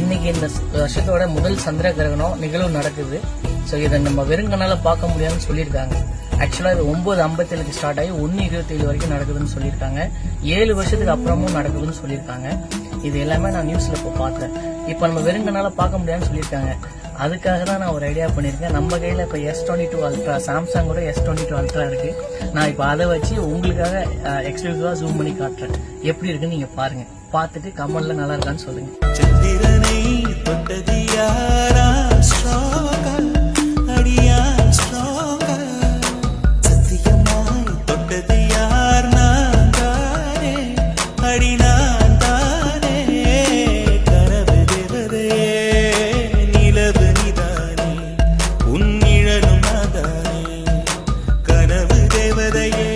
இன்னைக்கு இந்த வருஷத்தோட முதல் சந்திர கிரகணம் நிகழ்வு நடக்குது. ஸோ இதை நம்ம வெறுங்கனால பார்க்க முடியாதுன்னு சொல்லியிருக்காங்க. ஆக்சுவலாக இது ஒன்பது ஐம்பத்தேழுக்கு ஸ்டார்ட் ஆகி ஒன்று இருபத்தேழு வரைக்கும் நடக்குதுன்னு சொல்லியிருக்காங்க. ஏழு வருஷத்துக்கு அப்புறமும் நடக்குதுன்னு சொல்லியிருக்காங்க. இது எல்லாமே நான் நியூஸில் இப்போ பார்த்தேன். இப்போ நம்ம வெறுங்கனால பார்க்க முடியாதுன்னு சொல்லியிருக்காங்க. அதுக்காக தான் நான் ஒரு ஐடியா பண்ணியிருக்கேன். நம்ம கையில் இப்போ S twenty two ultra Samsung கூட எஸ் டுவெண்ட்டி டூ அல்ட்ரா இருக்குது நான் இப்போ அதை வச்சு உங்களுக்காக எக்ஸ்க்ளூசிவாக ஜூம் பண்ணி காட்டுறேன். எப்படி இருக்குன்னு நீங்கள் பாருங்கள் பார்த்துட்டு கமெண்டில் நல்லா இருக்கான்னு சொல்லுங்கள் சந்திரனை தொட்டது யாரா? சத்தியமாய் தொட்டது யார்? நான் அடினா தேவதையே